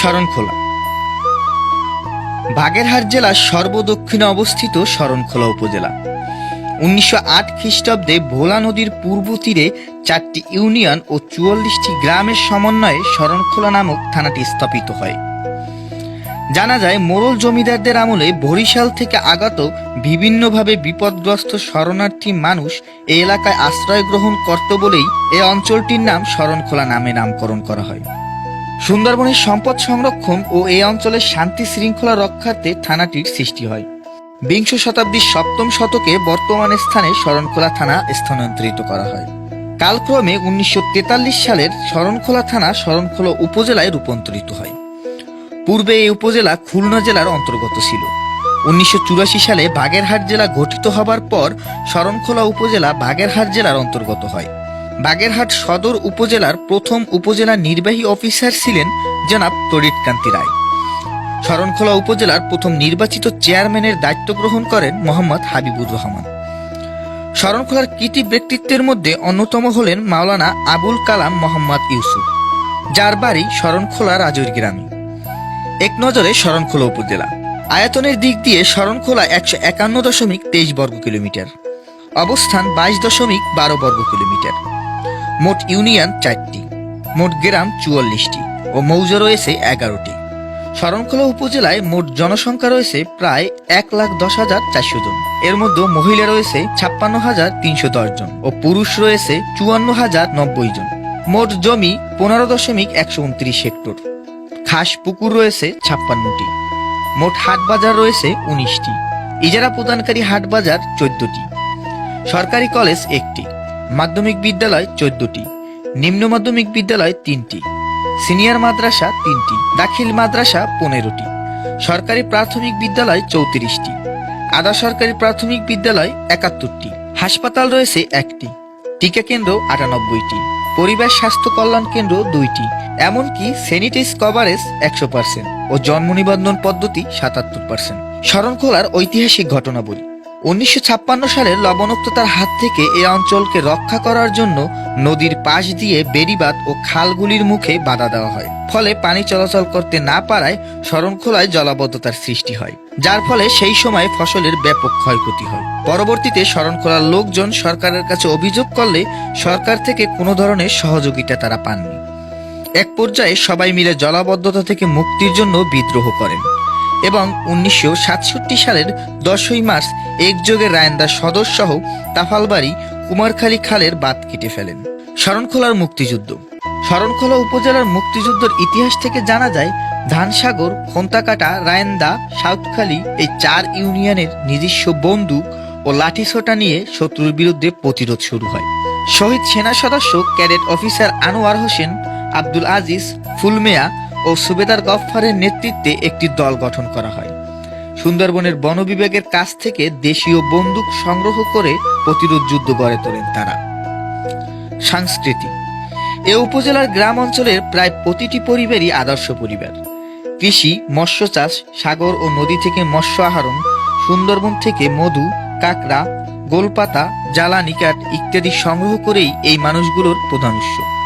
শরণখোলা। বাগেরহাট জেলার সর্বদক্ষিণে অবস্থিত শরণখোলা উপজেলা। উনিশশো আট খ্রিস্টাব্দে ভোলা নদীর পূর্ব তীরে চারটি ইউনিয়ন ও চুয়াল্লিশটি গ্রামের সমন্বয়ে শরণখোলা নামক থানাটি স্থাপিত হয়। জানা যায় মোড়ল জমিদারদের আমলে বরিশাল থেকে আগত বিভিন্নভাবে বিপদগ্রস্ত শরণার্থী মানুষ এই এলাকায় আশ্রয় গ্রহণ করত বলেই এই অঞ্চলটির নাম শরণখোলা নামে নামকরণ করা হয়। সুন্দরবনের সম্পদ সংরক্ষণ ও এই অঞ্চলের শান্তি শৃঙ্খলা রক্ষার্থে থানাটির সৃষ্টি হয়। বিংশ শতাব্দীর সপ্তম শতকে বর্তমান স্থানে শরণখোলা থানা স্থানান্তরিত করা হয়। কালক্রমে উনিশশো তেতাল্লিশ সালের শরণখোলা থানা শরণখোলা উপজেলায় রূপান্তরিত হয়। পূর্বে এই উপজেলা খুলনা জেলার অন্তর্গত ছিল। উনিশশো চুরাশি সালে বাগেরহাট জেলা গঠিত হবার পর শরণখোলা উপজেলা বাগেরহাট জেলার অন্তর্গত হয়। বাগেরহাট সদর উপজেলার প্রথম উপজেলা নির্বাহী অফিসার ছিলেন জনাব তরিৎকান্তি রায়। শরণখোলা উপজেলার প্রথম নির্বাচিত চেয়ারম্যানের দায়িত্ব গ্রহণ করেন মোহাম্মদ হাবিবুর রহমান। শরণখোলার কৃতি ব্যক্তিত্বের মধ্যে অন্যতম হলেন মাওলানা আবুল কালাম মোহাম্মদ ইউসুফ, যার বাড়ি শরণখোলা রাজৈর গ্রামে। এক নজরে শরণখোলা উপজেলা। আয়তনের দিক দিয়ে শরণখোলা একশো একান্ন দশমিক তেইশ বর্গ কিলোমিটার। অবস্থান বাইশ দশমিক বারো বর্গ কিলোমিটার। মোট ইউনিয়ন চারটি, মোট গ্রাম চুয়াল্লিশটি ও মৌজা রয়েছে এগারোটি। শরণখোলা উপজেলায় মোট জনসংখ্যা রয়েছে প্রায় এক লাখ দশ হাজার চারশো জন। এর মধ্যে মহিলা রয়েছে ছাপ্পান্ন হাজার তিনশো দশ জন ও পুরুষ রয়েছে চুয়ান্ন হাজার নব্বই জন। মোট জমি পনেরো দশমিক একশো উনত্রিশ হেক্টর। খাস পুকুর রয়েছে ছাপ্পান্নটি। মোট হাট বাজার রয়েছে উনিশটি। ইজারা প্রদানকারী হাট বাজার চোদ্দটি। সরকারি কলেজ একটি। মাধ্যমিক বিদ্যালয় চোদ্দটি, নিম্ন মাধ্যমিক বিদ্যালয় তিনটি, সিনিয়র মাদ্রাসা তিনটি, দাখিল মাদ্রাসা পনেরোটি, সরকারি প্রাথমিক বিদ্যালয় চৌত্রিশটি, আধা সরকারি প্রাথমিক বিদ্যালয় একাত্তরটি, হাসপাতাল রয়েছে একটি, টিকা কেন্দ্র আটানব্বইটি পরিবার স্বাস্থ্য কল্যাণ কেন্দ্র দুইটি, এমনকি স্যানিটাইজ কভারেজ একশো পার্সেন্ট ও জন্ম নিবন্ধন পদ্ধতি সাতাত্তর পার্সেন্ট। শরণখোলার ঐতিহাসিক ঘটনাবলী। উনিশশো সালের লবণাক্ততার হাত থেকে এ অঞ্চলকে রক্ষা করার জন্য নদীর পাশ দিয়ে বেড়িবাঁধ ও খালগুলির মুখে বাধা দেওয়া হয়। ফলে পানি চলাচল করতে না পারায় শরণখোলায় জলাবদ্ধতার সৃষ্টি হয়, যার ফলে সেই সময় ফসলের ব্যাপক ক্ষয়ক্ষতি হয়। পরবর্তীতে শরণখোলার লোকজন সরকারের কাছে অভিযোগ করলে সরকার থেকে কোনো ধরনের সহযোগিতা তারা পাননি। এক পর্যায়ে সবাই মিলে জলাবদ্ধতা থেকে মুক্তির জন্য বিদ্রোহ করেন। এবং উনিশশো সাতষট্টি সালের দশই মার্চ একযোগে রায়ন্দা সদর সহ তাফালবাড়ি, কুমারখালী খালের বাঁধ কেটে ফেলেন। শরণখোলার মুক্তিযুদ্ধ। শরণখোলা উপজেলার মুক্তিযুদ্ধের ইতিহাস থেকে জানা যায়, ধানসাগর, খন্তাকাটা, রায়ন্দা, সাউথখালী এই চার ইউনিয়নের নিজস্ব বন্দুক ও লাঠিসোঁটা নিয়ে শত্রুর বিরুদ্ধে প্রতিরোধ শুরু হয়। শহীদ সেনা সদস্য ক্যাডেট অফিসার আনোয়ার হোসেন, আব্দুল আজিজ, ফুলমেয়া ও সুবেদার গফফারের নেতৃত্বে একটি দল গঠন করা হয়। সুন্দরবনের বন বিভাগের কাছ থেকে দেশীয় বন্দুক সংগ্রহ করে প্রতিরোধ যুদ্ধ গড়ে তোলেন তারা। সংস্কৃতি। এ উপজেলার গ্রাম অঞ্চলের প্রায় প্রতিটি পরিবারই আদর্শ পরিবার। কৃষি, মৎস্য চাষ, সাগর ও নদী থেকে মৎস্য আহরণ, সুন্দরবন থেকে মধু, কাঁকড়া, গোলপাতা, জ্বালানি কাঠ ইত্যাদি সংগ্রহ করেই এই মানুষগুলোর প্রধান উৎস।